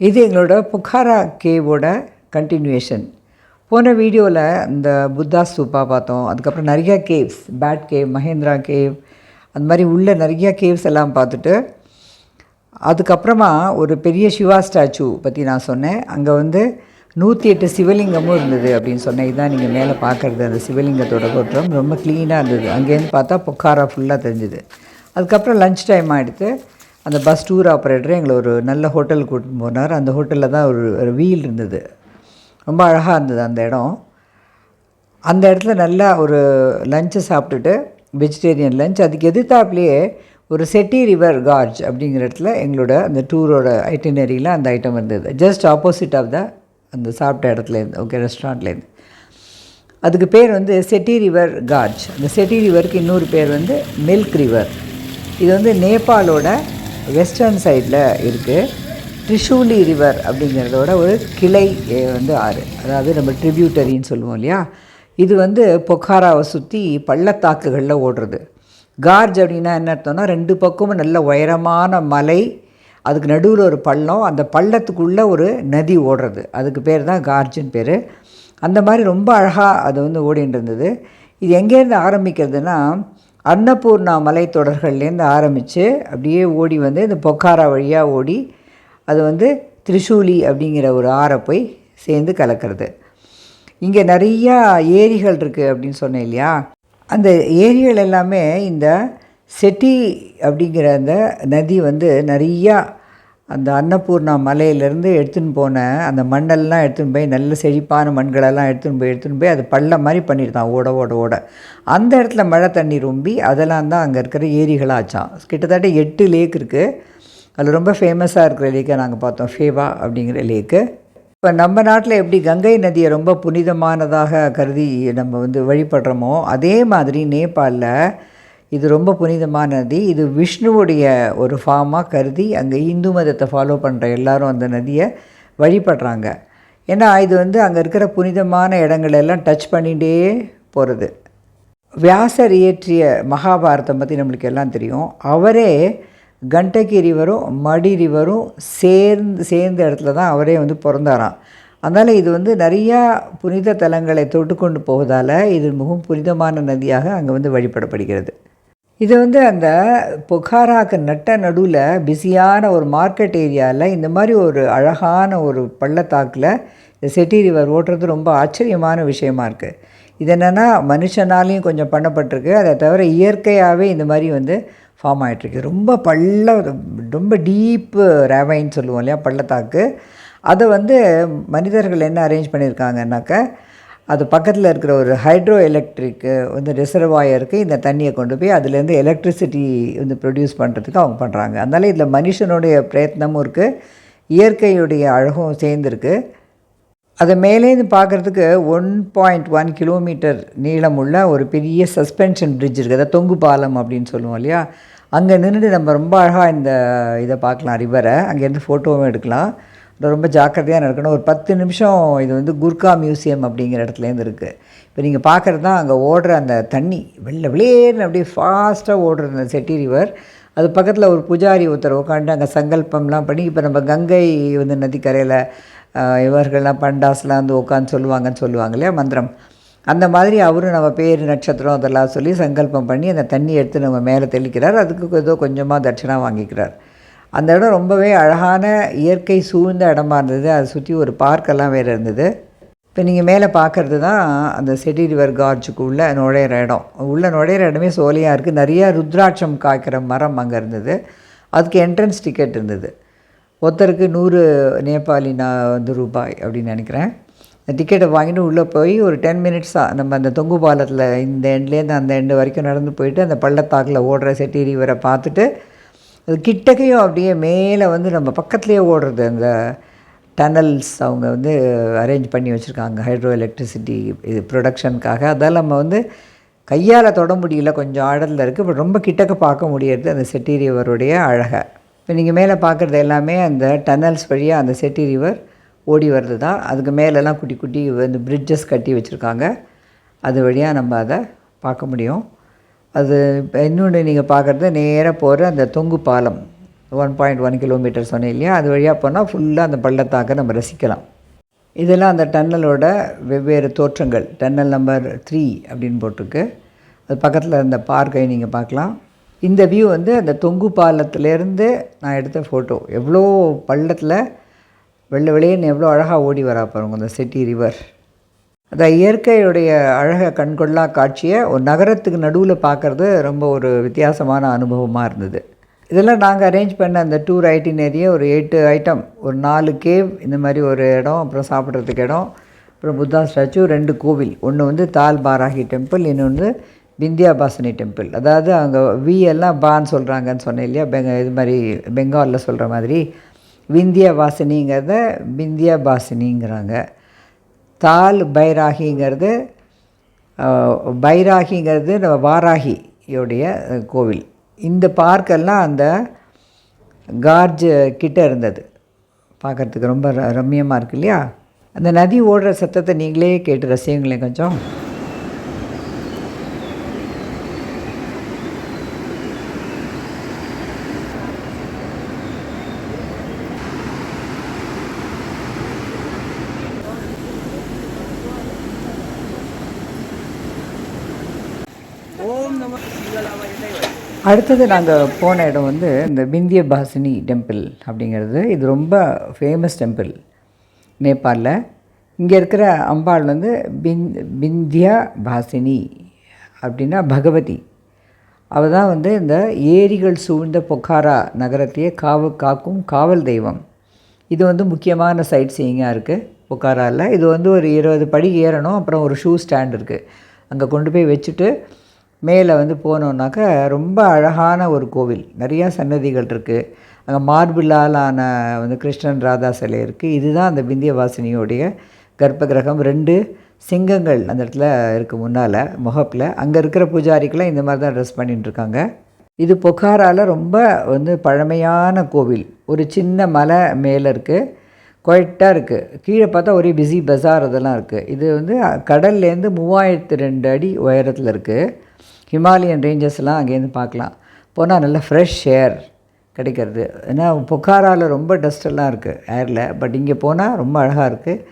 இது எங்களோட புகாரா கேவோட கண்டினியூஷன் போன வீடியோவில் இந்த புத்தா ஸ்தூப்பாக பார்த்தோம். அதுக்கப்புறம் நிறையா caves bat cave Mahendra cave அந்த மாதிரி உள்ள நிறையா கேவ்ஸ் எல்லாம் பார்த்துட்டு அதுக்கப்புறமா ஒரு பெரிய சிவா ஸ்டாச்சு பற்றி நான் சொன்னேன். அங்கே வந்து நூற்றி எட்டு சிவலிங்கமும் இருந்தது அப்படின்னு சொன்னேன். இதுதான் நீங்கள் மேலே பார்க்குறது அந்த சிவலிங்கத்தோட தோற்றம். ரொம்ப க்ளீனாக இருந்தது. அங்கேருந்து பார்த்தா பொக்காரா ஃபுல்லாக தெரிஞ்சுது. அதுக்கப்புறம் லஞ்ச் டைம் ஆகிடுத்து அந்த பஸ் டூர் ஆப்ரேட்டர் எங்களை ஒரு நல்ல ஹோட்டலுக்கு கூட்டின்னு போனார். அந்த ஹோட்டலில் தான் ஒரு ஒரு வீல் இருந்தது. ரொம்ப அழகாக இருந்தது அந்த இடம். அந்த இடத்துல நல்லா ஒரு லஞ்சை சாப்பிட்டுட்டு வெஜிடேரியன் லஞ்ச் அதுக்கு எதிர்த்தாப்புலேயே ஒரு செட்டி ரிவர் கார்ஜ் அப்படிங்கிற இடத்துல எங்களோட அந்த டூரோட ஐட்டினரியில் அந்த ஐட்டம் இருந்தது. ஜஸ்ட் ஆப்போசிட் ஆஃப் த அந்த சாப்பிட்ட இடத்துலேருந்து ஓகே ரெஸ்டாரண்ட்லேருந்து அதுக்கு பேர் வந்து செட்டி ரிவர் கார்ஜ் அந்த செட்டி ரிவருக்கு இன்னொரு பேர் வந்து மில்க் ரிவர் இது வந்து நேபாளோட வெஸ்டர்ன் சைடில் இருக்குது ட்ரிஷூலி ரிவர் அப்படிங்கிறதோட ஒரு கிளை வந்து ஆறு. அதாவது நம்ம ட்ரிபியூட்டரின்னு சொல்லுவோம் இல்லையா? இது வந்து பொக்காராவை சுற்றி பள்ளத்தாக்குகளில் ஓடுறது. கார்ஜ் அப்படின்னா என்ன அர்த்தம்னா ரெண்டு பக்கமும் நல்ல உயரமான மலை அதுக்கு நடுவில் ஒரு பள்ளம் அந்த பள்ளத்துக்குள்ளே ஒரு நதி ஓடுறது. அதுக்கு பேர் தான் கார்ஜுன்னு பேர். அந்த மாதிரி ரொம்ப அழகாக அது வந்து ஓடிட்டு இருந்தது. இது எங்கேருந்து ஆரம்பிக்கிறதுனா அன்னபூர்ணா மலைத்தொடர்கள்லேருந்து ஆரம்பித்து அப்படியே ஓடி வந்து இந்த பொக்காரா வழியாக ஓடி அது வந்து திரிசூலி அப்படிங்கிற ஒரு ஆறை போய் சேர்ந்து கலக்கிறது. இங்கே நிறையா ஏரிகள் இருக்குது அப்படின்னு சொன்னேன் இல்லையா? அந்த ஏரிகள் எல்லாமே இந்த செட்டி அப்படிங்கிற அந்த நதி வந்து நிறையா அந்த அன்னபூர்ணா மலையிலேருந்து எடுத்துன்னு போன அந்த மண்ணெல்லாம் எடுத்துன்னு போய் நல்ல செழிப்பான மண்களெல்லாம் எடுத்துன்னு போய் எடுத்துன்னு போய் அது பள்ளம் மாதிரி பண்ணியிருந்தான் ஓட ஓட ஓட. அந்த இடத்துல மழை தண்ணி ரொம்பி அதெல்லாம் தான் அங்கே இருக்கிற ஏரிகளாச்சான். கிட்டத்தட்ட எட்டு லேக் இருக்குது அதில் ரொம்ப ஃபேமஸாக இருக்கிற லேக்கை நாங்கள் பார்த்தோம் ஃபேவா அப்படிங்கிற லேக்கு இப்போ நம்ம நாட்டில் எப்படி கங்கை நதியை ரொம்ப புனிதமானதாக கருதி நம்ம வந்து வழிபடுறோமோ அதே மாதிரி நேபாளில் இது ரொம்ப புனிதமான நதி. இது விஷ்ணுவுடைய ஒரு ஃபார்மாக கருதி அங்கே இந்து மதத்தை ஃபாலோ பண்ணுற எல்லாரும் அந்த நதியை வழிபடுறாங்க. ஏன்னா இது வந்து அங்கே இருக்கிற புனிதமான இடங்கள் எல்லாம் டச் பண்ணிகிட்டே போகிறது வியாசர் இயற்றிய மகாபாரதம் பற்றி நம்மளுக்கு எல்லாம் தெரியும். அவரே கண்டகி ரிவரும் மடி ரிவரும் சேர்ந்து சேர்ந்த இடத்துல தான் அவரே வந்து பிறந்தாராம். அதனால் இது வந்து நிறையா புனித தலங்களை தொட்டு கொண்டு போவதால் இது மிகவும் புனிதமான நதியாக அங்கே வந்து வழிபடப்படுகிறது. இது வந்து அந்த பொகாராக்கு நட்ட நடுவில் பிஸியான ஒரு மார்க்கெட் ஏரியாவில் இந்த மாதிரி ஒரு அழகான ஒரு பள்ளத்தாக்கில் இந்த செட்டி ரிவர் ஓட்டுறது ரொம்ப ஆச்சரியமான விஷயமா இருக்குது இது என்னென்னா மனுஷனாலையும் கொஞ்சம் பண்ணப்பட்டிருக்கு. அதை தவிர இயற்கையாகவே இந்த மாதிரி வந்து ஃபார்ம் ஆகிட்டுருக்கு ரொம்ப பள்ள ரொம்ப டீப்பு ரேவைன்னு சொல்லுவோம் இல்லையா பள்ளத்தாக்கு. அதை வந்து மனிதர்கள் என்ன அரேஞ்ச் பண்ணியிருக்காங்கன்னாக்க அது பக்கத்தில் இருக்கிற ஒரு ஹைட்ரோ எலக்ட்ரிக்கு வந்து ரிசர்வாயருக்கு இந்த தண்ணியை கொண்டு போய் அதுலேருந்து எலக்ட்ரிசிட்டி வந்து ப்ரொடியூஸ் பண்ணுறதுக்கு அவங்க பண்ணுறாங்க அதனால் இதில் மனுஷனுடைய பிரயத்னமும் இருக்குது இயற்கையுடைய அழகும் சேர்ந்துருக்கு. அதை மேலேருந்து பார்க்குறதுக்கு ஒன் பாயிண்ட் ஒன் கிலோமீட்டர் நீளமுள்ள ஒரு பெரிய சஸ்பென்ஷன் பிரிட்ஜ் இருக்குது அதாவது தொங்கு பாலம் அப்படின்னு சொல்லுவோம் இல்லையா? அங்கே நின்றுட்டு நம்ம ரொம்ப அழகாக இந்த இதை பார்க்கலாம் ரிவரை அங்கேருந்து ஃபோட்டோவும் எடுக்கலாம். ரொம்ப ஜாக்கிரதையாக நடக்கணும். ஒரு பத்து நிமிஷம் இது வந்து குர்கா மியூசியம் அப்படிங்கிற இடத்துலேருந்து இருக்குது இப்போ நீங்கள் பார்க்குறது தான் அங்கே ஓடுற அந்த தண்ணி. வெள்ளை வெளியேன்னு அப்படியே ஃபாஸ்ட்டாக ஓடுற அந்த செட்டி ரிவர் அது பக்கத்தில் ஒரு புஜாரி ஒருத்தர் உட்காந்து அங்கே சங்கல்பம்லாம் பண்ணி இப்போ நம்ம கங்கை வந்து நதிக்கரையில் இவர்கள்லாம் பண்டாஸ்லாம் வந்து உட்காந்து சொல்லுவாங்கன்னு சொல்லுவாங்க இல்லையா மந்திரம். அந்த மாதிரி அவரும் நம்ம பேர் நட்சத்திரம் அதெல்லாம் சொல்லி சங்கல்பம் பண்ணி அந்த தண்ணி எடுத்து நம்ம மேலே தெளிக்கிறார். அதுக்கு ஏதோ கொஞ்சமாக தட்சணா வாங்கிக்கிறார். அந்த இடம் ரொம்பவே அழகான இயற்கை சூழ்ந்த இடமா இருந்தது. அதை சுற்றி ஒரு பார்க்கெல்லாம் வேறு இருந்தது. இப்போ நீங்கள் மேலே பார்க்குறது தான் அந்த செடி ரிவர் கார்ஜுக்கு உள்ள நுழையிற இடம். உள்ள நுழையிற இடமே சோலையாக இருக்குது நிறையா ருத்ராட்சம் காய்க்கிற மரம் அங்கே இருந்தது. அதுக்கு என்ட்ரன்ஸ் டிக்கெட் இருந்தது. ஒருத்தருக்கு நூறு நேபாளி நான் வந்து ரூபாய் அப்படின்னு நினைக்கிறேன். அந்த டிக்கெட்டை வாங்கிட்டு உள்ளே போய் ஒரு டென் மினிட்ஸாக நம்ம அந்த தொங்கு பாலத்தில் இந்த எண்ட்லேருந்து அந்த எண்டு வரைக்கும் நடந்து போயிட்டு அந்த பள்ளத்தாக்கில் ஓடுற செட்டி ரிவரை பார்த்துட்டு அது கிட்டக்கையும் அப்படியே மேலே வந்து நம்ம பக்கத்துலேயே ஓடுறது. அந்த டனல்ஸ் அவங்க வந்து அரேஞ்ச் பண்ணி வச்சுருக்காங்க. ஹைட்ரோ எலக்ட்ரிசிட்டி இது ப்ரொடக்ஷனுக்காக அதால் நம்ம வந்து கையால் தொட முடியல. கொஞ்சம் ஆழத்தில் இருக்குது பட் ரொம்ப கிட்டக்க பார்க்க முடியறது அந்த செட்டி ரிவருடைய அழகை. இப்போ நீங்கள் மேலே பார்க்குறது எல்லாமே அந்த டனல்ஸ் வழியாக அந்த செட்டி ரிவர் ஓடி வர்றது தான் அதுக்கு மேலெலாம் குட்டி குட்டி வந்து பிரிட்ஜஸ் கட்டி வச்சுருக்காங்க. அது வழியாக நம்ம அதை பார்க்க முடியும். அது இப்போ இன்னொன்று நீங்கள் பார்க்குறது நேராக போகிற அந்த தொங்கு பாலம். ஒன் பாயிண்ட் ஒன் கிலோமீட்டர் சொன்னேன் இல்லையா? அது வழியாக போனால் ஃபுல்லாக அந்த பள்ளத்தாக்கை நம்ம ரசிக்கலாம். இதெல்லாம் அந்த டன்னலோட வெவ்வேறு தோற்றங்கள். டன்னல் நம்பர் த்ரீ அப்படின்னு போட்டிருக்கு. அது பக்கத்தில் இருந்த பார்க்கை நீங்கள் பார்க்கலாம். இந்த வியூ வந்து அந்த தொங்கு பாலத்திலேருந்து நான் எடுத்த ஃபோட்டோ எவ்வளோ பள்ளத்தில் வெள்ளை வெளியேன்னு எவ்வளோ அழகாக ஓடி வரா பாருங்க அந்த செட்டி ரிவர் அந்த இயற்கையுடைய அழகை கண்கொள்ளா காட்சியை ஒரு நகரத்துக்கு நடுவில் பார்க்குறது ரொம்ப ஒரு வித்தியாசமான அனுபவமாக இருந்தது. இதெல்லாம் நாங்கள் அரேஞ்ச் பண்ண அந்த டூர் ஐட்டினரியே ஒரு எட்டு ஐட்டம் ஒரு நாலு கேவ் இந்த மாதிரி ஒரு இடம் அப்புறம் சாப்பிட்றதுக்கு இடம் அப்புறம் புத்தா ஸ்டாச்சு ரெண்டு கோவில். ஒன்று வந்து தால் பாராகி டெம்பிள் இன்னொன்று விந்தியாபாசனி டெம்பிள் அதாவது அங்கே வி எல்லாம் பான்னு சொல்கிறாங்கன்னு சொன்னேன் இல்லையா? பெங்க இது மாதிரி பெங்காலில் சொல்கிற மாதிரி. விந்தியா பாசினிங்கிறதை விந்தியா விந்தியாபாசினிங்கிறாங்க. தால் பைராகிங்கிறது பைராகிங்கிறது நம்ம வாராகியோடைய கோவில். இந்த பார்க்கெல்லாம் அந்த கார்ஜ் கிட்ட இருந்தது. பார்க்குறதுக்கு ரொம்ப ர- ரம்மியமாக இருக்கு இல்லையா? அந்த நதி ஓடுற சத்தத்தை நீங்களே கேட்டு ரசிங்களேன் கொஞ்சம். அடுத்தது நாங்கள் போன இடம் வந்து இந்த விந்திய பாசினி டெம்பிள் அப்படிங்கிறது. இது ரொம்ப ஃபேமஸ் டெம்பிள் நேபாளில். இங்கே இருக்கிற அம்பாள் வந்து பின் பிந்தியா பாசினி அப்படின்னா பகவதி. அவள் தான் வந்து இந்த ஏரிகள் சூழ்ந்த பொக்காரா நகரத்தையே காவு காக்கும் காவல் தெய்வம். இது வந்து முக்கியமான சைட் சீயிங்காக இருக்குது பொக்காராவில் இது வந்து ஒரு இருபது படி ஏறணும் அப்புறம் ஒரு ஷூ ஸ்டாண்ட் இருக்குது அங்கே கொண்டு போய் வச்சுட்டு மேலே வந்து போனோன்னாக்கா ரொம்ப அழகான ஒரு கோவில். நிறையா சன்னதிகள் இருக்குது அங்கே மார்பிளால் ஆன வந்து கிருஷ்ணன் ராதா சிலை இருக்குது இதுதான் அந்த விந்தியவாசினியோடைய கர்ப்ப கிரகம் ரெண்டு சிங்கங்கள் அந்த இடத்துல இருக்குது முன்னால் முகப்பில். அங்கே இருக்கிற பூஜாரிக்கெல்லாம் இந்த மாதிரி தான் ட்ரெஸ் பண்ணிட்டுருக்காங்க இது பொக்காராவில் ரொம்ப வந்து பழமையான கோவில். ஒரு சின்ன மலை மேலே இருக்குது குவைட்டாக இருக்குது கீழே பார்த்தா ஒரே பிஸி பஜார் அதெல்லாம் இருக்குது இது வந்து கடல்லேருந்து மூவாயிரத்து ரெண்டு அடி உயரத்தில் இருக்குது ஹிமாலயன் ரேஞ்சஸ்லாம் அங்கேருந்து பார்க்கலாம். போனால் நல்ல ஃப்ரெஷ் ஏர் கிடைக்கிறது. ஏன்னா பொக்காராவில் ரொம்ப டஸ்டெல்லாம் இருக்குது ஏரில் பட் இங்கே போனால் ரொம்ப அழகாக இருக்குது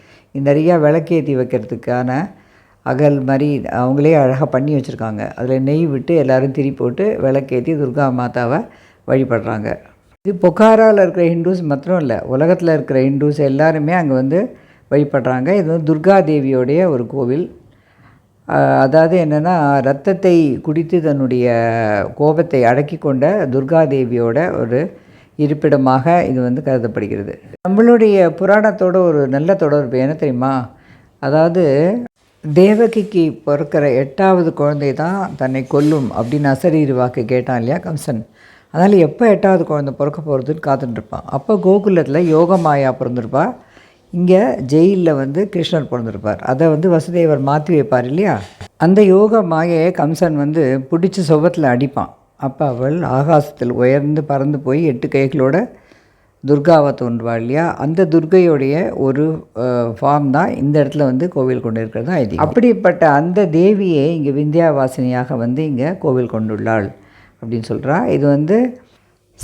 நிறையா விளக்கேற்றி வைக்கிறதுக்கான அகல் மாதிரி அவங்களே அழகாக பண்ணி வச்சுருக்காங்க. அதில் நெய் விட்டு எல்லோரும் திரி போட்டு விளக்கேற்றி துர்கா மாதாவை வழிபடுறாங்க. இது பொக்காராவில் இருக்கிற ஹிந்துஸ் மாத்திரம் இல்லை உலகத்தில் இருக்கிற ஹிந்துஸ் எல்லாருமே அங்கே வந்து வழிபடுறாங்க. இது வந்து துர்கா தேவியோடைய ஒரு கோவில். அதாவது என்னென்னா ரத்தத்தை குடித்து தன்னுடைய கோபத்தை அடக்கி கொண்ட துர்கா தேவியோட ஒரு இருப்பிடமாக இது வந்து கருதப்படுகிறது. நம்மளுடைய புராணத்தோட ஒரு நல்ல தொடர்பு என்ன தெரியுமா? அதாவது தேவகிக்கு பிறக்கிற எட்டாவது குழந்தை தான் தன்னை கொல்லும் அப்படின்னு அசரீர் வாக்கு கேட்டான் இல்லையா கம்சன்? அதனால் எப்போ எட்டாவது குழந்தை பிறக்க போகிறதுன்னு காத்துட்ருப்பான் அப்போ கோகுலத்தில் யோகமாயா பிறந்திருப்பாள் இங்கே ஜெயிலில் வந்து கிருஷ்ணர் பிறந்திருப்பார். அதை வந்து வசுதேவர் மாற்றி வைப்பார் இல்லையா? அந்த யோக மாயையை கம்சன் வந்து பிடிச்சி சுபத்தில் அடிப்பான். அப்போ அவள் ஆகாசத்தில் உயர்ந்து பறந்து போய் எட்டு கைகளோட துர்காவை தோன்றுவா இல்லையா? அந்த துர்கையுடைய ஒரு ஃபார்ம் தான் இந்த இடத்துல வந்து கோவில் கொண்டு இருக்கிறது ஐதீகம். அப்படிப்பட்ட அந்த தேவியை இங்கே விந்தியாவாசினியாக வந்து இங்கே கோவில் கொண்டுள்ளாள் அப்படின்னு சொல்கிறா இது வந்து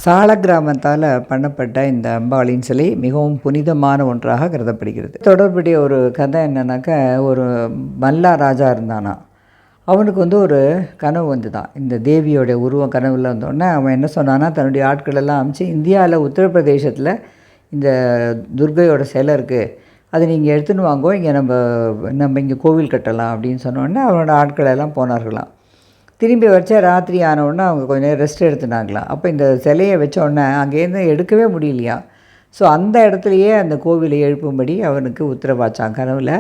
சால கிராமத்தால் பண்ணப்பட்ட இந்த அம்பாளின் சிலை மிகவும் புனிதமான ஒன்றாக கருதப்படுகிறது. தொடர்புடைய ஒரு கதை என்னன்னாக்கா ஒரு மல்லா ராஜா இருந்தானா அவனுக்கு வந்து ஒரு கனவு வந்து தான் இந்த தேவியோட உருவம் கனவில் வந்தோடனே அவன் என்ன சொன்னான்னா தன்னுடைய ஆட்கள் எல்லாம் இந்தியாவில் உத்தரப்பிரதேசத்தில் இந்த துர்கையோட சிலை இருக்குது அதை நீங்கள் எடுத்துன்னு வாங்கோ இங்கே நம்ம நம்ம இங்கே கோவில் கட்டலாம். அப்படின்னு சொன்னோடனே அவனோட ஆட்களெல்லாம் போனார்களாம். திரும்பி வச்சா ராத்திரி ஆனவுடனே அவங்க கொஞ்ச நேரம் ரெஸ்ட் எடுத்துனாங்களாம் அப்போ இந்த சிலையை வச்சோடனே அங்கேருந்து எடுக்கவே முடியலையா. ஸோ அந்த இடத்துலையே அந்த கோவிலை எழுப்பும்படி அவனுக்கு உத்தரவாச்சான் கனவில்.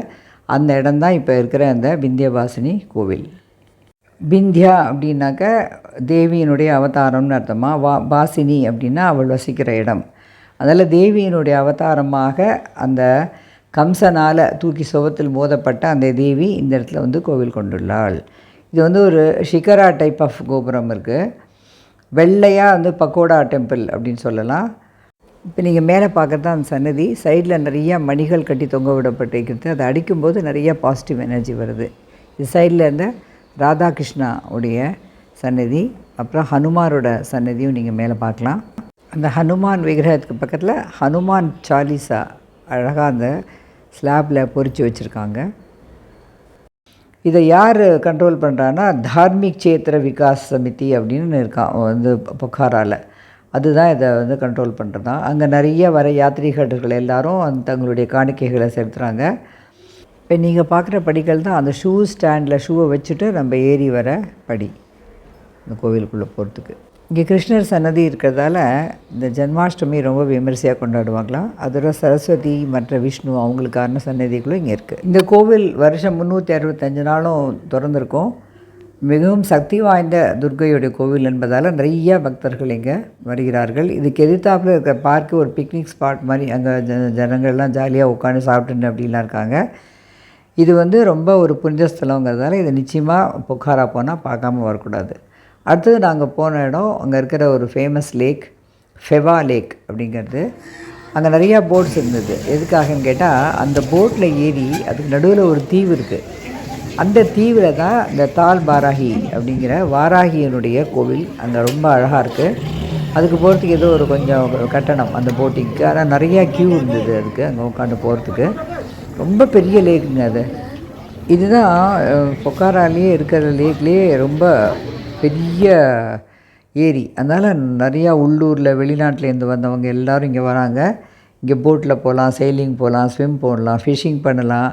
அந்த இடம்தான் இப்போ இருக்கிற அந்த விந்தியவாசினி கோவில். பிந்தியா அப்படின்னாக்க தேவியினுடைய அவதாரம்னு அர்த்தமா? வா பாசினி அப்படின்னா அவள் வசிக்கிற இடம். அதில் தேவியினுடைய அவதாரமாக அந்த கம்சனால் தூக்கி சுவத்தில் மோதப்பட்ட அந்த தேவி இந்த இடத்துல வந்து கோவில் கொண்டுள்ளாள். இது வந்து ஒரு ஷிகரா டைப் ஆஃப் கோபுரம் இருக்குது வெள்ளையாக வந்து பக்கோடா டெம்பிள் அப்படின்னு சொல்லலாம். இப்போ நீங்கள் மேலே பார்க்குறது அந்த சன்னதி. சைடில் நிறைய மணிகள் கட்டி தொங்க விடப்பட்டிருக்கிறது அதை அடிக்கும்போது நிறைய பாசிட்டிவ் எனர்ஜி வருது. இது சைடில் இருந்த ராதாகிருஷ்ணா உடைய சன்னதி. அப்புறம் ஹனுமாரோட சன்னதியும் நீங்கள் மேலே பார்க்கலாம் அந்த ஹனுமான் விக்கிரகத்துக்கு பக்கத்தில் ஹனுமான் சாலிசா அழகாக அந்த ஸ்லாப்பில் பொறிச்சு வச்சுருக்காங்க. இதை யார் கண்ட்ரோல் பண்ணுறான்னா தார்மிக் சேத்திர விகாஸ் சமிதி அப்படின்னு இருக்கான் வந்து பொக்காராவில் அதுதான் இதை வந்து கண்ட்ரோல் பண்ணுறதான் அங்கே நிறைய வர யாத்திரிகர்கள் எல்லாரும் அந்த தங்களுடைய காணிக்கைகளை செலுத்துகிறாங்க இப்போ நீங்கள் பார்க்குற படிகள் தான் அந்த ஷூ ஸ்டாண்டில் ஷூவை வச்சுட்டு நம்ம ஏறி வர படி இந்த கோவிலுக்குள்ளே போகிறதுக்கு இங்கே கிருஷ்ணர் சன்னதி இருக்கிறதால இந்த ஜென்மாஷ்டமி ரொம்ப விமரிசையாக கொண்டாடுவாங்களாம் அதோட சரஸ்வதி மற்ற விஷ்ணு அவங்களுக்கான சன்னதிகளும் இங்கே இருக்குது இந்த கோவில் வருஷம் முந்நூற்றி அறுபத்தஞ்சு நாளும் திறந்திருக்கும். மிகவும் சக்தி வாய்ந்த துர்க்கையுடைய கோவில் என்பதால் நிறைய பக்தர்கள் இங்கே வருகிறார்கள். இதுக்கு கெதிர்த்தாப்பில் இருக்கிற பார்க்கு ஒரு பிக்னிக் ஸ்பாட் மாதிரி அங்கே ஜ ஜனங்கள்லாம் ஜாலியாக உட்காந்து சாப்பிட்டுன்னு அப்படிலாம் இருக்காங்க. இது வந்து ரொம்ப ஒரு புனித ஸ்தலங்கிறதால இதை நிச்சயமாக பொக்காரா போனால் பார்க்காம வரக்கூடாது. அடுத்தது நாங்கள் போன இடம் அங்கே இருக்கிற ஒரு ஃபேமஸ் லேக் ஃபெவா லேக் அப்படிங்கிறது. அங்கே நிறையா போட்ஸ் இருந்தது. எதுக்காகன்னு கேட்டால் அந்த போட்டில் ஏறி அதுக்கு நடுவில் ஒரு தீவு இருக்குது அந்த தீவில் தான் இந்த தால் பாராகி அப்படிங்கிற வாராகியனுடைய கோவில் அங்கே ரொம்ப அழகாக இருக்குது அதுக்கு போகிறதுக்கு ஏதோ ஒரு கொஞ்சம் கட்டணம் அந்த போட்டிங்க்கு ஆனால் நிறையா க்யூ இருந்தது அதுக்கு அங்கே உட்காந்து போகிறதுக்கு ரொம்ப பெரிய லேக்குங்க அது. இதுதான் பொக்காராலேயே இருக்கிற லேக்லேயே ரொம்ப பெரிய ஏரி. அதனால் நிறையா உள்ளூரில் வெளிநாட்டிலேருந்து வந்தவங்க எல்லோரும் இங்கே வராங்க. இங்கே போட்டில் போகலாம் செயிலிங் போகலாம் ஸ்விம் போடலாம் ஃபிஷிங் பண்ணலாம்.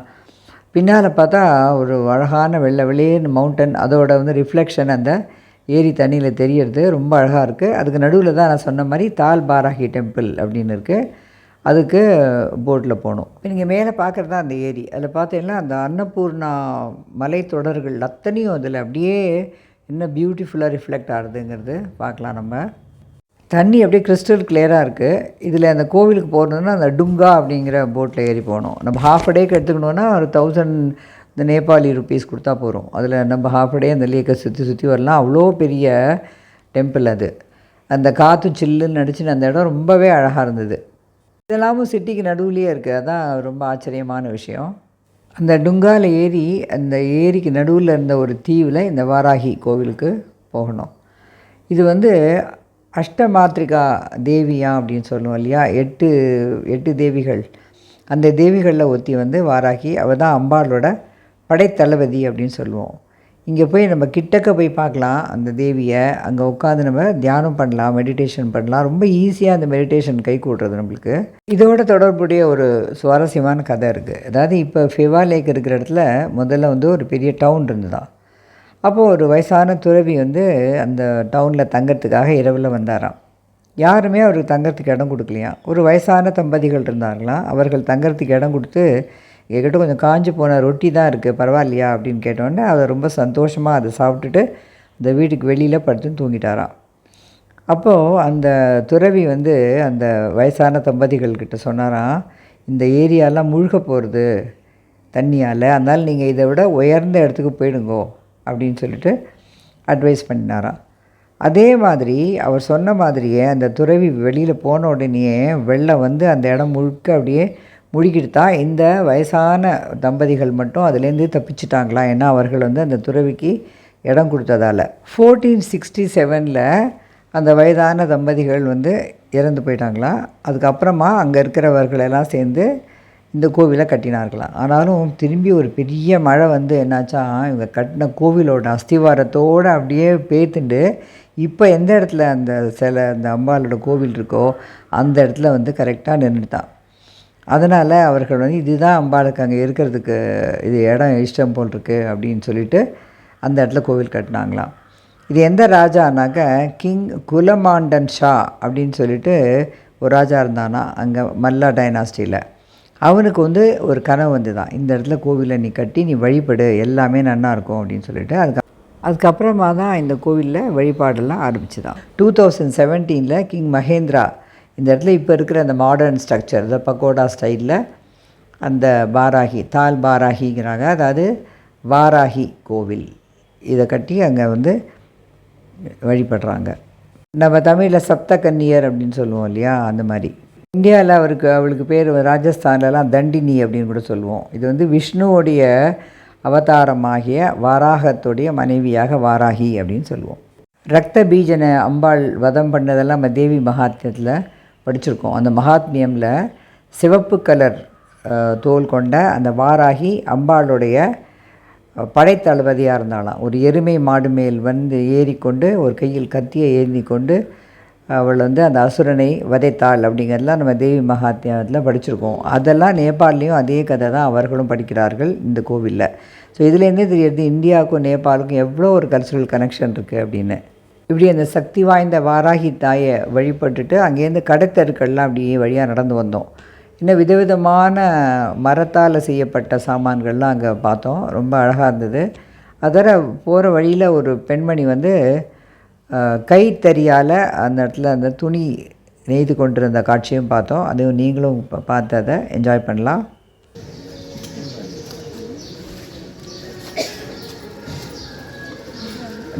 பின்னால் பார்த்தா ஒரு அழகான வெள்ளை வெளியேன்னு மவுண்டன் அதோட வந்து ரிஃப்ளெக்ஷன் அந்த ஏரி தண்ணியில் தெரியறது ரொம்ப அழகாக இருக்குது அதுக்கு நடுவில் தான் நான் சொன்ன மாதிரி தால் பாராகி டெம்பிள் அப்படின்னு இருக்குது அதுக்கு போட்டில் போகணும் நீங்கள் மேலே பார்க்குறது தான் அந்த ஏரி. அதில் பார்த்தீங்கன்னா அந்த அன்னபூர்ணா மலைத்தொடர்கள் அத்தனையும் அதில் அப்படியே என்ன பியூட்டிஃபுல்லாக ரிஃப்ளெக்ட் ஆகுதுங்கிறது பார்க்கலாம் நம்ம. தண்ணி அப்படியே கிறிஸ்டல் கிளியராக இருக்குது இதில் அந்த கோவிலுக்கு போகிறதுனா அந்த டுங்கா அப்படிங்கிற போட்டில் ஏறி போகணும். நம்ம ஹாஃப் டேக்கு எடுத்துக்கணுன்னா ஒரு தௌசண்ட் இந்த நேபாளி ருபீஸ் கொடுத்தா போகிறோம் அதில் நம்ம ஹாஃப் டே அந்த லேக்கை சுற்றி சுற்றி வரலாம். அவ்வளோ பெரிய டெம்பிள் அது. அந்த காற்று சில்லுன்னு நடிச்சுன்னு அந்த இடம் ரொம்பவே அழகாக இருந்தது. இதெல்லாமும் சிட்டிக்கு நடுவுலேயே இருக்குது அதான் ரொம்ப ஆச்சரியமான விஷயம். அந்த டுங்கால ஏரி அந்த ஏரிக்கு நடுவில் இருந்த ஒரு தீவில் இந்த வாராகி கோவிலுக்கு போகணும். இது வந்து அஷ்டமாத்திரிகா தேவியா அப்படின்னு சொல்லுவோம் இல்லையா? எட்டு எட்டு தேவிகள். அந்த தேவிகளில் ஒத்தி வந்து வாராகி அவள் தான் அம்பாளோட படைத்தளபதி அப்படின்னு சொல்லுவோம். இங்கே போய் நம்ம கிட்டக்க போய் பார்க்கலாம் அந்த தேவியை. அங்கே உட்காந்து நம்ம தியானம் பண்ணலாம் மெடிடேஷன் பண்ணலாம். ரொம்ப ஈஸியாக அந்த மெடிடேஷன் கை கூட்டுறது நம்மளுக்கு. இதோட தொடர்புடைய ஒரு சுவாரஸ்யமான கதை இருக்குது அதாவது இப்போ ஃபெவா லேக் இருக்கிற இடத்துல முதல்ல வந்து ஒரு பெரிய டவுன் இருந்ததா அப்போது ஒரு வயசான துறவி வந்து அந்த டவுனில் தங்கறதுக்காக இரவில் வந்தாராம். யாருமே அவருக்கு தங்கிறதுக்கு இடம் கொடுக்கலையாம். ஒரு வயசான தம்பதிகள் இருந்தாங்களாம் அவர்கள் தங்கிறதுக்கு இடம் கொடுத்து எங்கிட்ட கொஞ்சம் காஞ்சு போன ரொட்டி தான் இருக்குது பரவாயில்லையா அப்படின்னு கேட்டோடனே அதை ரொம்ப சந்தோஷமாக அதை சாப்பிட்டுட்டு அந்த வீட்டுக்கு வெளியில் படுத்து தூங்கிட்டாராம். அப்போது அந்த துறவி வந்து அந்த வயசான தம்பதிகள்கிட்ட சொன்னாராம் இந்த ஏரியாலாம் முழுக போகிறது தண்ணியால் அதனால் நீங்கள் இதை விட உயர்ந்த இடத்துக்கு போயிடுங்கோ அப்படின்னு சொல்லிட்டு அட்வைஸ் பண்ணினாராம். அதே மாதிரி அவர் சொன்ன மாதிரியே அந்த துறவி வெளியில் போன உடனேயே வெள்ளம் வந்து அந்த இடம் முழுக்க அப்படியே முழுகிட்டு தான் இந்த வயசான தம்பதிகள் மட்டும் அதுலேருந்து தப்பிச்சிட்டாங்களா? ஏன்னா அவர்கள் வந்து அந்த துறவிக்கு இடம் கொடுத்ததால். ஃபோர்டீன் சிக்ஸ்டி செவனில் அந்த வயதான தம்பதிகள் வந்து இறந்து போயிட்டாங்களாம் அதுக்கப்புறமா அங்கே இருக்கிறவர்களெல்லாம் சேர்ந்து இந்த கோவிலை கட்டினார்களாம் ஆனாலும் திரும்பி ஒரு பெரிய மழை வந்து என்னாச்சா? இவங்க கட்டின கோவிலோட அஸ்திவாரத்தோடு அப்படியே பேத்துண்டு இப்போ எந்த இடத்துல அந்த சில அந்த அம்பாளோட கோவில் இருக்கோ அந்த இடத்துல வந்து கரெக்டாக நின்றுட்டான். அதனால் அவர்கள் வந்து இதுதான் அம்பாளுக்கு அங்கே இருக்கிறதுக்கு இது இடம் இஷ்டம் போல் இருக்குது அப்படின்னு சொல்லிட்டு அந்த இடத்துல கோவில் கட்டினாங்களாம். இது எந்த ராஜானாக்க கிங் குலமாண்டன் ஷா அப்படின்னு சொல்லிட்டு ஒரு ராஜா இருந்தானா அங்கே மல்லா டைனாஸ்டியில். அவனுக்கு வந்து ஒரு கனவு வந்து தான் இந்த இடத்துல கோவிலை நீ கட்டி நீ வழிபடு எல்லாமே நன்னா இருக்கும் அப்படின்னு சொல்லிட்டு அதுக்கு அதுக்கப்புறமா தான் இந்த கோவிலில் வழிபாடெல்லாம் ஆரம்பிச்சுதான். டூ தௌசண்ட் செவன்டீனில் கிங் மகேந்திரா இந்த இடத்துல இப்போ இருக்கிற அந்த மாடர்ன் ஸ்ட்ரக்சர் இந்த பக்கோடா ஸ்டைலில் அந்த பாராகி தால் பாராகிங்கிறாங்க. அதாவது வாராகி கோவில். இதை கட்டி அங்கே வந்து வழிபடுறாங்க. நம்ம தமிழில் சப்த கன்னியர் அப்படின்னு சொல்லுவோம் இல்லையா? அந்த மாதிரி. இந்தியாவில் அவருக்கு அவளுக்கு பேர் ராஜஸ்தான்லலாம் தண்டினி அப்படின்னு கூட சொல்லுவோம். இது வந்து விஷ்ணுவோடைய அவதாரமாகிய வாராகத்துடைய மனைவியாக வாராகி அப்படின்னு சொல்லுவோம். ரத்த பீஜனை அம்பாள் வதம் பண்ணதெல்லாம் நம்ம தேவி மகாத்தியத்தில் படிச்சிருக்கோம். அந்த மகாத்மியமில் சிவப்பு கலர் தோல் கொண்ட அந்த வாராகி அம்பாளுடைய படைத்தளபதியாக இருந்தாலாம் ஒரு எருமை மாடு மேல் வந்து ஏறிக்கொண்டு ஒரு கையில் கத்தியை ஏந்தி கொண்டு அவள் வந்து அந்த அசுரனை வதைத்தாள் அப்படிங்கிறதுலாம் நம்ம தேவி மகாத்மியத்தில் படிச்சிருக்கோம். அதெல்லாம் நேபாள்லேயும் அதே கதை தான் அவர்களும் படிக்கிறார்கள் இந்த கோவிலில். ஸோ இதுலேருந்தே தெரியுது இந்தியாவுக்கும் நேபாளுக்கும் எவ்வளோ ஒரு கல்ச்சுரல் கனெக்ஷன் இருக்குது அப்படின்னு. இப்படி அந்த சக்தி வாய்ந்த வாராகி தாயை வழிபட்டுட்டு அங்கேருந்து கடைத்தெருக்கள்லாம் அப்படியே வழியாக நடந்து வந்தோம். இன்னும் விதவிதமான மரத்தால் செய்யப்பட்ட சாமான்கள்லாம் அங்கே பார்த்தோம். ரொம்ப அழகாக இருந்தது. அதில் போகிற வழியில் ஒரு பெண்மணி வந்து கைத்தறியால் அந்த இடத்துல அந்த துணி நெய்து கொண்டிருந்த காட்சியும் பார்த்தோம். அதுவும் நீங்களும் பார்த்ததை பார்த்து அதை என்ஜாய் பண்ணலாம்.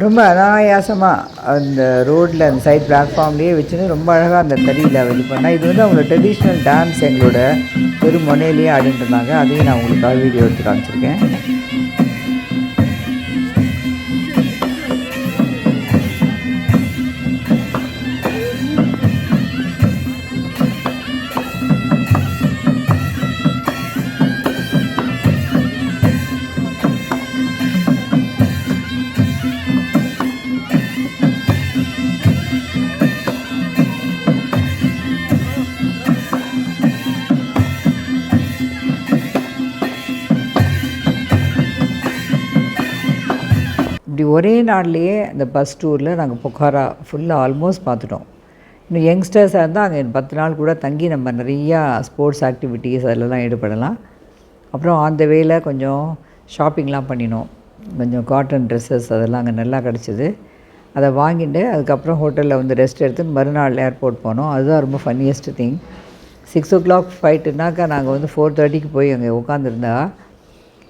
ரொம்ப அனாயாசமாக அந்த ரோட்டில் அந்த சைட் பிளாட்ஃபார்ம்லேயே வச்சுன்னு ரொம்ப அழகாக அந்த தறியில் இது பண்ணால் இது வந்து அவங்களோட ட்ரெடிஷ்னல் டான்ஸ் எங்களோட பெரும் முனையிலேயே ஆடிட்டு இருந்தாங்க. அதையும் நான் உங்களுக்காக வீடியோ எடுத்து காமிச்சிருக்கேன். இப்படி ஒரே நாள்லேயே அந்த பஸ் டூரில் நாங்கள் பொக்காரா ஃபுல்லாக ஆல்மோஸ்ட் பார்த்துட்டோம் இன்னும் யங்ஸ்டர்ஸாக இருந்தால் அங்கே பத்து நாள் கூட தங்கி நம்ம நிறையா ஸ்போர்ட்ஸ் ஆக்டிவிட்டீஸ் அதிலலாம் ஈடுபடலாம். அப்புறம் அந்த வேயில் கொஞ்சம் ஷாப்பிங்லாம் பண்ணினோம். கொஞ்சம் காட்டன் ட்ரெஸ்ஸஸ் அதெல்லாம் அங்கே நல்லா கிடச்சிது. அதை வாங்கிட்டு அதுக்கப்புறம் ஹோட்டலில் வந்து ரெஸ்ட் எடுத்து மறுநாள் ஏர்போர்ட் போனோம். அதுதான் ரொம்ப funniest thing six o'clock ஃப்ளைட்டுனாக்கா நாங்கள் வந்து ஃபோர் தேர்ட்டிக்கு போய் அங்கே உட்காந்துருந்தா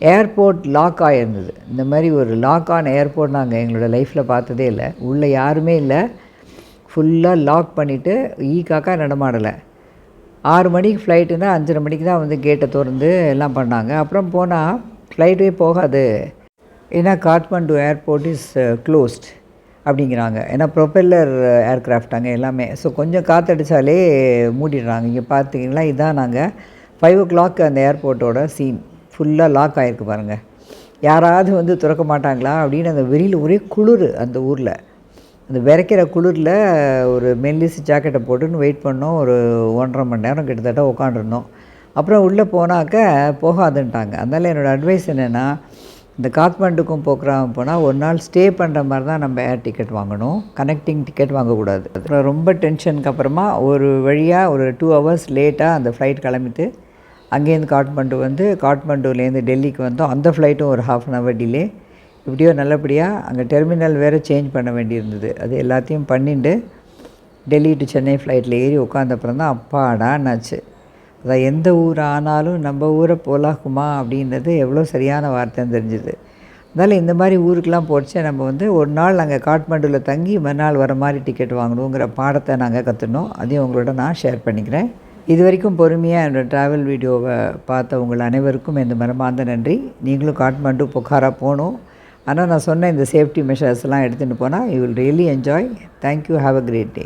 ஏர்போர்ட் லாக் ஆகிருந்தது இந்த மாதிரி ஒரு லாக் ஆன ஏர்போர்ட் நாங்கள் எங்களோட லைஃப்பில் பார்த்ததே இல்லை. உள்ளே யாருமே இல்லை. ஃபுல்லாக லாக் பண்ணிவிட்டு ஈ காக்கா நடமாடலை. ஆறு மணிக்கு ஃப்ளைட்டுனா அஞ்சரை மணிக்கு தான் வந்து கேட்டை திறந்து எல்லாம் பண்ணாங்க. அப்புறம் போனால் ஃப்ளைட்டே போகாது. ஏன்னா காட்மாண்டு ஏர்போர்ட் இஸ் க்ளோஸ்ட் அப்படிங்கிறாங்க. ஏன்னா ப்ரொபெல்லர் ஏர்க்ராஃப்ட் அங்கே எல்லாமே. ஸோ கொஞ்சம் காற்றடிச்சாலே மூடிடுறாங்க. இங்கே பார்த்தீங்கன்னா இதுதான் நாங்கள் ஃபைவ் ஓ கிளாக் அந்த ஏர்போர்ட்டோட சீன் ஃபுல்லாக லாக் ஆகிருக்கு பாருங்கள் யாராவது வந்து திறக்க மாட்டாங்களா? அப்படின்னு அந்த வெளியில் ஒரே குளிர் அந்த ஊரில். அந்த விரைக்கிற குளிரில் ஒரு மெல்லிசு ஜாக்கெட்டை போட்டுன்னு வெயிட் பண்ணோம். ஒரு ஒன்றரை மணி நேரம் கிட்டத்தட்ட உட்காண்டிருந்தோம் அப்புறம் உள்ளே போனாக்க போகாதுன்ட்டாங்க. அதனால் என்னோடய அட்வைஸ் என்னென்னா இந்த காத்மாண்டுக்கும் போக்குறாங்க போனால் ஒரு நாள் ஸ்டே பண்ணுற மாதிரி தான் நம்ம ஏர் டிக்கெட் வாங்கணும். கனெக்டிங் டிக்கெட் வாங்கக்கூடாது. அப்புறம் ரொம்ப டென்ஷனுக்கு அப்புறமா ஒரு வழியாக ஒரு டூ ஹவர்ஸ் லேட்டாக அந்த ஃப்ளைட் கிளம்பிட்டு அங்கேருந்து காட்மாண்டு வந்து காட்மண்டுலேருந்து டெல்லிக்கு வந்தோம். அந்த ஃப்ளைட்டும் ஒரு ஹாஃப் அன் ஹவர் டிலே இப்படியோ நல்லபடியாக அங்கே டெர்மினல் வேறு சேஞ்ச் பண்ண வேண்டியிருந்தது. அது எல்லாத்தையும் பண்ணிட்டு டெல்லி டு சென்னை ஃப்ளைட்டில் ஏறி உட்காந்தப்புறம் தான் அப்பாடான்னாச்சு அதான் எந்த ஊர் ஆனாலும் நம்ம ஊரை போலாகுமா அப்படின்றது எவ்வளோ சரியான வார்த்தைன்னு தெரிஞ்சுது. அதனால் இந்த மாதிரி ஊருக்கெலாம் போச்சு நம்ம வந்து ஒரு நாள் நாங்கள் காட்மண்டுவில் தங்கி மறுநாள் வர மாதிரி டிக்கெட் வாங்கணுங்கிற பாடத்தை நாங்கள் கற்றுனோம் அதையும் உங்களோட நான் ஷேர் பண்ணிக்கிறேன். இது வரைக்கும் பொறுமையாக என்னோடய ட்ராவல் வீடியோவை பார்த்த உங்கள் அனைவருக்கும் எந்த மனமார்ந்த நன்றி. நீங்களும் காட்மாண்டு பொக்காரா போகணும். ஆனால் நான் சொன்ன இந்த சேஃப்டி மெஷர்ஸ்லாம் எடுத்துகிட்டு போனால் you will really enjoy thank you have a great day